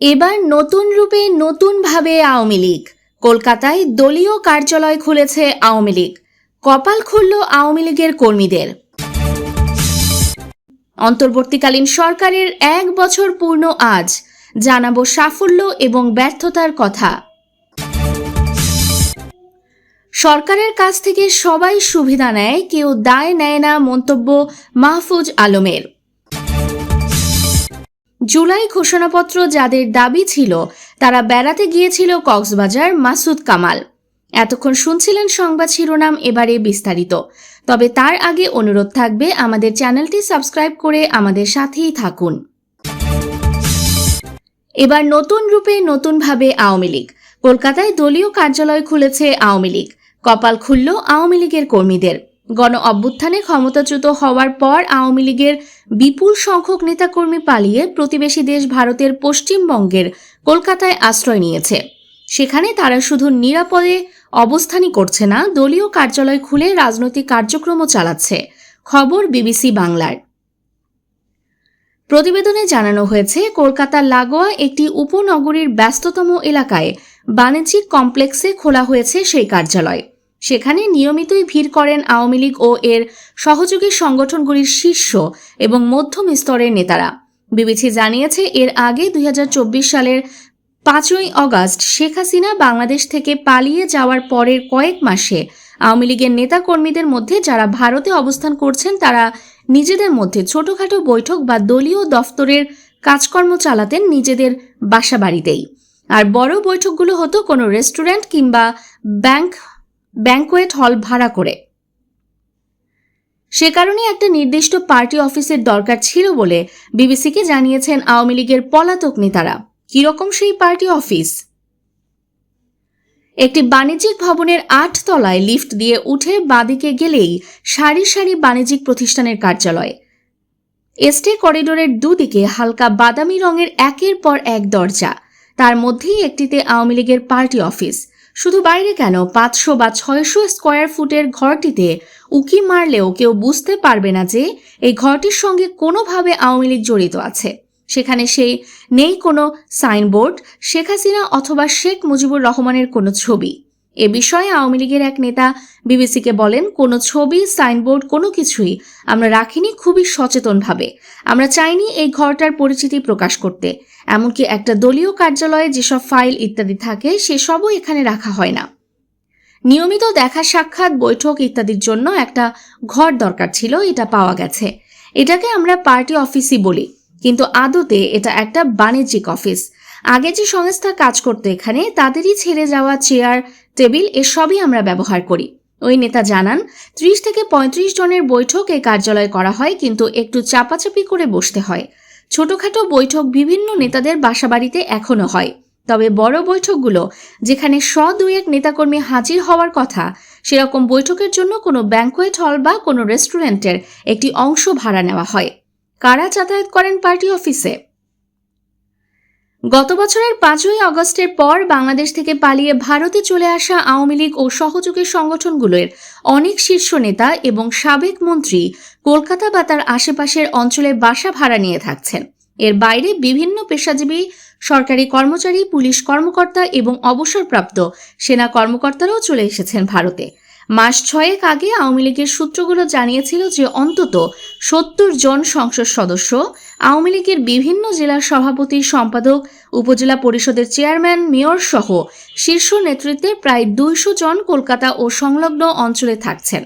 এবার নতুন রূপে নতুনভাবে আওয়ামী লীগ। কলকাতায় দলীয় কার্যালয় খুলেছে আওয়ামী লীগ। কপাল খুলল আওয়ামী লীগের কর্মীদের। অন্তর্বর্তীকালীন সরকারের এক বছর পূর্ণ আজ। জানাব সাফল্য এবং ব্যর্থতার কথা। সরকারের কাছ থেকে সবাই সুবিধা নেয়, কেউ দায় নেয় না মন্তব্য মাহফুজ আলমের। জুলাই ঘোষণাপত্র যাদের দাবি ছিল, তারা বেড়াতে গিয়েছিল কক্সবাজার মাসুদ কামাল। এতক্ষণ শুনছিলেন সংবাদ শিরোনাম, এবারে বিস্তারিত। তবে তার আগে অনুরোধ থাকবে আমাদের চ্যানেলটি সাবস্ক্রাইব করে আমাদের সাথেই থাকুন। এবার নতুন রূপে নতুনভাবে আওয়ামী লীগ। কলকাতায় দলীয় কার্যালয় খুলেছে আওয়ামী লীগ। কপাল খুলল আওয়ামী লীগের কর্মীদের। গণ অভ্যুত্থানে ক্ষমতাচ্যুত হওয়ার পর আওয়ামী লীগের বিপুল সংখ্যক নেতাকর্মী পালিয়ে প্রতিবেশী দেশ ভারতের পশ্চিমবঙ্গের কলকাতায় আশ্রয় নিয়েছে। সেখানে তারা শুধু নিরাপদে অবস্থানই করছে না, দলীয় কার্যালয় খুলে রাজনৈতিক কার্যক্রমও চালাচ্ছে। খবর বিবিসি বাংলার। প্রতিবেদনে জানানো হয়েছে কলকাতার লাগোয়া একটি উপনগরীর ব্যস্ততম এলাকায় বাণিজ্যিক কমপ্লেক্সে খোলা হয়েছে সেই কার্যালয়। সেখানে নিয়মিতই ভিড় করেন আওয়ামী লীগ ও এর সহযোগী সংগঠনগুলির শীর্ষ এবং মধ্যম স্তরের নেতারা। বিবিসি জানিয়েছে, এর আগে দু হাজার চব্বিশ সালের পাঁচই অগাস্ট শেখ হাসিনা বাংলাদেশ থেকে পালিয়ে যাওয়ার পরের কয়েক মাসে আওয়ামী লীগের নেতাকর্মীদের মধ্যে যারা ভারতে অবস্থান করছেন, তারা নিজেদের মধ্যে ছোটখাটো বৈঠক বা দলীয় দফতরের কাজকর্ম চালাতেন নিজেদের বাসা বাড়িতেই আর বড় বৈঠকগুলো হতো কোনো রেস্টুরেন্ট কিংবা ব্যাংক ব্যাংকোয়েট হল ভাড়া করে। সে কারণে একটা নির্দিষ্ট পার্টি অফিসের দরকার ছিল বলে বিবিসিকে জানিয়েছেন আওয়ামী লীগের পলাতক নেতারা। কীরকম সেই পার্টি অফিস? একটি বাণিজ্যিক ভবনের আট তলায় লিফট দিয়ে উঠে বাঁদিকে গেলেই সারি সারি বাণিজ্যিক প্রতিষ্ঠানের কার্যালয়। এস্টে করিডোরের দুদিকে হালকা বাদামি রঙের একের পর এক দরজা। তার মধ্যেই একটিতে আওয়ামী লীগের পার্টি অফিস। শুধু বাইরে কেন? পাঁচশো বা ছয়শো স্কোয়ার ফুটের ঘরটিতে উকি মারলেও কেউ বুঝতে পারবে না যে এই ঘরটির সঙ্গে কোনোভাবে আওয়ামী লীগ জড়িত আছে। সেখানে সেই নেই কোনো সাইনবোর্ড, শেখ হাসিনা অথবা শেখ মুজিবুর রহমানের কোনো ছবি। এ বিষয়ে আওয়ামী লীগের এক নেতা বিবিসিকে বলেন, কোনো ছবি, সাইনবোর্ড, কোনো কিছুই আমরা রাখিনি খুবই সচেতনভাবে। আমরা চাইনি এই ঘরটার পরিচিতি প্রকাশ করতে। এমনকি একটা দলীয় কার্যালয়ে যেসব ফাইল ইত্যাদি থাকে, সেসবও এখানে রাখা হয় না। নিয়মিত দেখা সাক্ষাৎ, বৈঠক ইত্যাদির জন্য একটা ঘর দরকার ছিল, এটা পাওয়া গেছে। এটাকে আমরা পার্টি অফিসই বলি, কিন্তু আদতে এটা একটা বাণিজ্যিক অফিস। আগে যে সংস্থা কাজ করতো এখানে, তাদেরই ছেড়ে যাওয়া চেয়ার, টেবিল এসবই আমরা ব্যবহার করি। ওই নেতা জানান, ত্রিশ থেকে পঁয়ত্রিশ জনের বৈঠক এই কার্যালয়ে করা হয়, কিন্তু একটু চাপাচাপি করে বসতে হয়। ছোটখাটো বৈঠক বিভিন্ন নেতাদের বাসাবাড়িতে এখনও হয়। তবে বড় বৈঠকগুলো, যেখানে শ দুই এক নেতাকর্মী হাজির হওয়ার কথা, সেরকম বৈঠকের জন্য কোনো ব্যাংকোয়েট হল বা কোনো রেস্টুরেন্টের একটি অংশ ভাড়া নেওয়া হয়। কারা যাতায়াত করেন পার্টি অফিসে? গত বছরের পাঁচই আগস্টের পর বাংলাদেশ থেকে পালিয়ে ভারতে চলে আসা আওয়ামী লীগ ও সহযোগী সংগঠনগুলোর অনেক শীর্ষ নেতা এবং সাবেক মন্ত্রী কলকাতা বা তার আশেপাশের অঞ্চলে বাসা ভাড়া নিয়ে থাকছেন। এর বাইরে বিভিন্ন পেশাজীবী, সরকারি কর্মচারী, পুলিশ কর্মকর্তা এবং অবসরপ্রাপ্ত সেনা কর্মকর্তারাও চলে এসেছেন ভারতে। মাস ছয়েক আগে আওয়ামী লীগের সূত্রগুলো জানিয়েছিল যে অন্তত সত্তর জন সংসদ সদস্য আওয়ামী লীগের বিভিন্ন জেলার সভাপতি, সম্পাদক, উপজেলা পরিষদের চেয়ারম্যান, মেয়র সহ শীর্ষ নেতৃত্বে প্রায় দুইশো জন কলকাতা ও সংলগ্ন অঞ্চলে থাকছেন।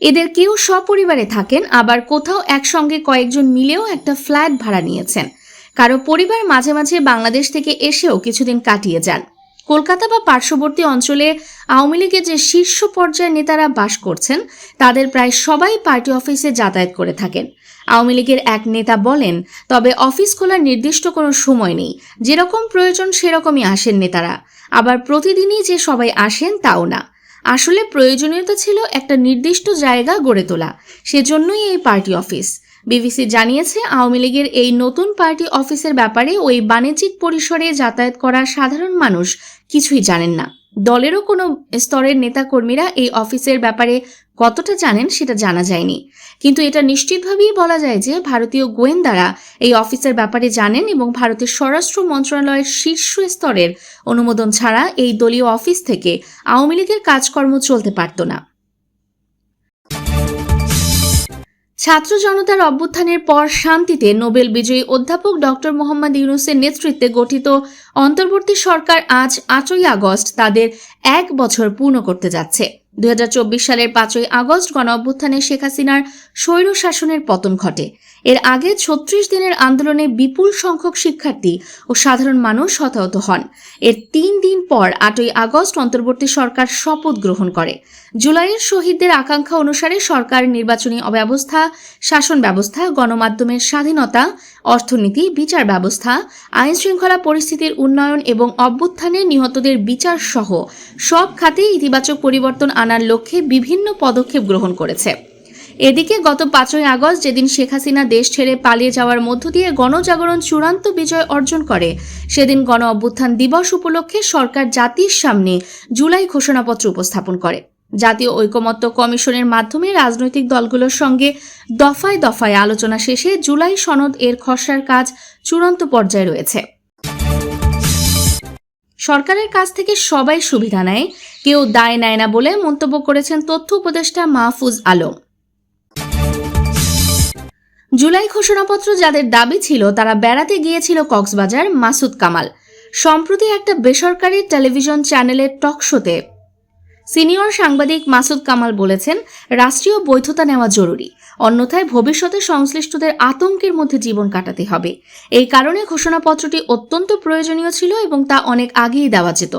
এদের কেউ সপরিবারে থাকেন, আবার কোথাও একসঙ্গে কয়েকজন মিলেও একটা ফ্ল্যাট ভাড়া নিয়েছেন। কারও পরিবার মাঝে মাঝে বাংলাদেশ থেকে এসেও কিছুদিন কাটিয়ে যান। কলকাতা বা পার্শ্ববর্তী অঞ্চলে আওয়ামী লীগের যে শীর্ষ পর্যায়ের নেতারা বাস করছেন, তাদের প্রায় সবাই পার্টি অফিসে যাতায়াত করে থাকেন। আওয়ামী লীগের এক নেতা বলেন, তবে অফিস খোলার নির্দিষ্ট কোনো সময় নেই। যেরকম প্রয়োজন সেরকমই আসেন নেতারা। আবার প্রতিদিনই যে সবাই আসেন তাও না। আসলে প্রয়োজনীয়তা ছিল একটা নির্দিষ্ট জায়গা গড়ে তোলা। সেজন্যই এই পার্টি অফিস। বিবিসি জানিয়েছে, আওয়ামী লীগের এই নতুন পার্টি অফিসের ব্যাপারে ওই বাণিজ্যিক পরিসরে যাতায়াত করা সাধারণ মানুষ কিছুই জানেন না। দলেরও কোনো স্তরের নেতাকর্মীরা এই অফিসের ব্যাপারে কতটা জানেন সেটা জানা যায়নি। কিন্তু এটা নিশ্চিতভাবেই বলা যায় যে ভারতীয় গোয়েন্দারা এই অফিসের ব্যাপারে জানেন এবং ভারতের স্বরাষ্ট্র মন্ত্রণালয়ের শীর্ষ স্তরের অনুমোদন ছাড়া এই দলীয় অফিস থেকে আওয়ামী লীগের কাজকর্ম চলতে পারত না। ছাত্র জনতার অভ্যুত্থানের পর শান্তিতে নোবেল বিজয়ী অধ্যাপক ডক্টর মোহাম্মদ ইউনুসের নেতৃত্বে গঠিত অন্তর্বর্তী সরকার আজ আটই আগস্ট তাদের এক বছর পূর্ণ করতে যাচ্ছে। দুই সালের পাঁচই আগস্ট গণ অভ্যুত্থানে শেখ হাসিনার স্বৈর শাসনের পতন ঘটে। এর আগে ছত্রিশ দিনের আন্দোলনে বিপুল সংখ্যক শিক্ষার্থী ও সাধারণ মানুষ হতাহত হন। এর তিন দিন পর আটই আগস্ট অন্তর্বর্তী সরকার শপথ গ্রহণ করে। জুলাইয়ের শহীদদের আকাঙ্ক্ষা অনুসারে সরকার নির্বাচনী অব্যবস্থা, শাসন ব্যবস্থা, গণমাধ্যমের স্বাধীনতা অর্থনীতি, বিচার ব্যবস্থা আইন শৃঙ্খলা পরিস্থিতির উন্নয়ন এবং অভ্যুত্থানে নিহতদের বিচার সহ সব খাতে ইতিবাচক পরিবর্তন আনার লক্ষ্যে বিভিন্ন পদক্ষেপ গ্রহণ করেছে। এদিকে গত পাঁচই আগস্ট যেদিন শেখ হাসিনা দেশ ছেড়ে পালিয়ে যাওয়ার মধ্য দিয়ে গণজাগরণ চূড়ান্ত বিজয় অর্জন করে, সেদিন গণ অভ্যুত্থান দিবস উপলক্ষে সরকার জাতির সামনে জুলাই ঘোষণাপত্র উপস্থাপন করে। জাতীয় ঐকমত্য কমিশনের মাধ্যমে রাজনৈতিক দলগুলোর সঙ্গে দফায় দফায় আলোচনা শেষে জুলাই সনদ এর খসড়ার কাজ চূড়ান্ত পর্যায়ে রয়েছে। সরকারের কাছ থেকে সবাই সুবিধা নেয়, কেউ দায় নেয় না বলে মন্তব্য করেছেন তথ্য উপদেষ্টা মাহফুজ আলম। জুলাই ঘোষণাপত্র যাদের দাবি ছিল তারা বেড়াতে গিয়েছিল কক্সবাজার মাসুদ কামাল। সম্প্রতি একটা বেসরকারি টেলিভিশন চ্যানেলের টক শোতে সিনিয়র সাংবাদিক মাসুদ কামাল বলেছেন, রাষ্ট্রীয় বৈধতা নেওয়া জরুরি। অন্যথায় ভবিষ্যতে সংশ্লিষ্টদের আতঙ্কের মধ্যে জীবন কাটাতে হবে। এই কারণে ঘোষণাপত্রটি অত্যন্ত প্রয়োজনীয় ছিল এবং তা অনেক আগেই দেওয়া যেত।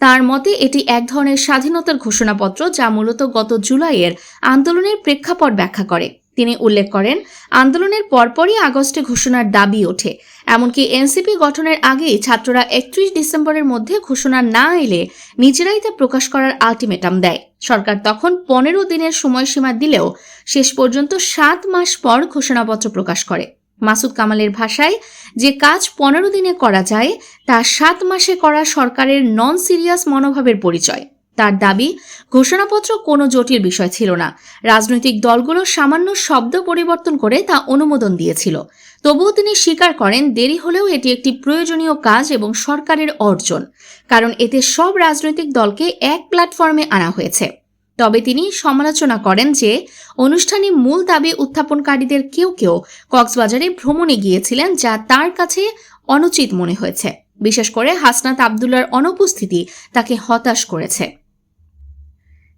তার মতে, এটি এক ধরনের স্বাধীনতার ঘোষণাপত্র যা মূলত গত জুলাইয়ের আন্দোলনের প্রেক্ষাপট ব্যাখ্যা করে। তিনি উল্লেখ করেন, আন্দোলনের পরপরই আগস্টে ঘোষণার দাবি ওঠে। এমনকি এনসিপি গঠনের আগেই ছাত্ররা একত্রিশ ডিসেম্বরের মধ্যে ঘোষণা না এলে নিজেরাই তা প্রকাশ করার আলটিমেটাম দেয়। সরকার তখন পনেরো দিনের সময়সীমা দিলেও শেষ পর্যন্ত সাত মাস পর ঘোষণাপত্র প্রকাশ করে। মাসুদ কামালের ভাষায়, যে কাজ পনেরো দিনে করা যায়, তা সাত মাসে করা সরকারের নন সিরিয়াস মনোভাবের পরিচয়। তার দাবি, ঘোষণাপত্র কোনো জটিল বিষয় ছিল না। রাজনৈতিক দলগুলো সামান্য শব্দ পরিবর্তন করে তা অনুমোদন দিয়েছিল। তবুও তিনি স্বীকার করেন, দেরি হলেও এটি একটি প্রয়োজনীয় কাজ এবং সরকারের অর্জন, কারণ এতে সব রাজনৈতিক দলকে এক প্ল্যাটফর্মে আনা হয়েছে। তবে তিনি সমালোচনা করেন যে, অনুষ্ঠানে মূল দাবি উত্থাপনকারীদের কেউ কেউ কক্সবাজারে ভ্রমণে গিয়েছিলেন যা তার কাছে অনুচিত মনে হয়েছে। বিশেষ করে হাসনাত আবদুল্লার অনুপস্থিতি তাকে হতাশ করেছে।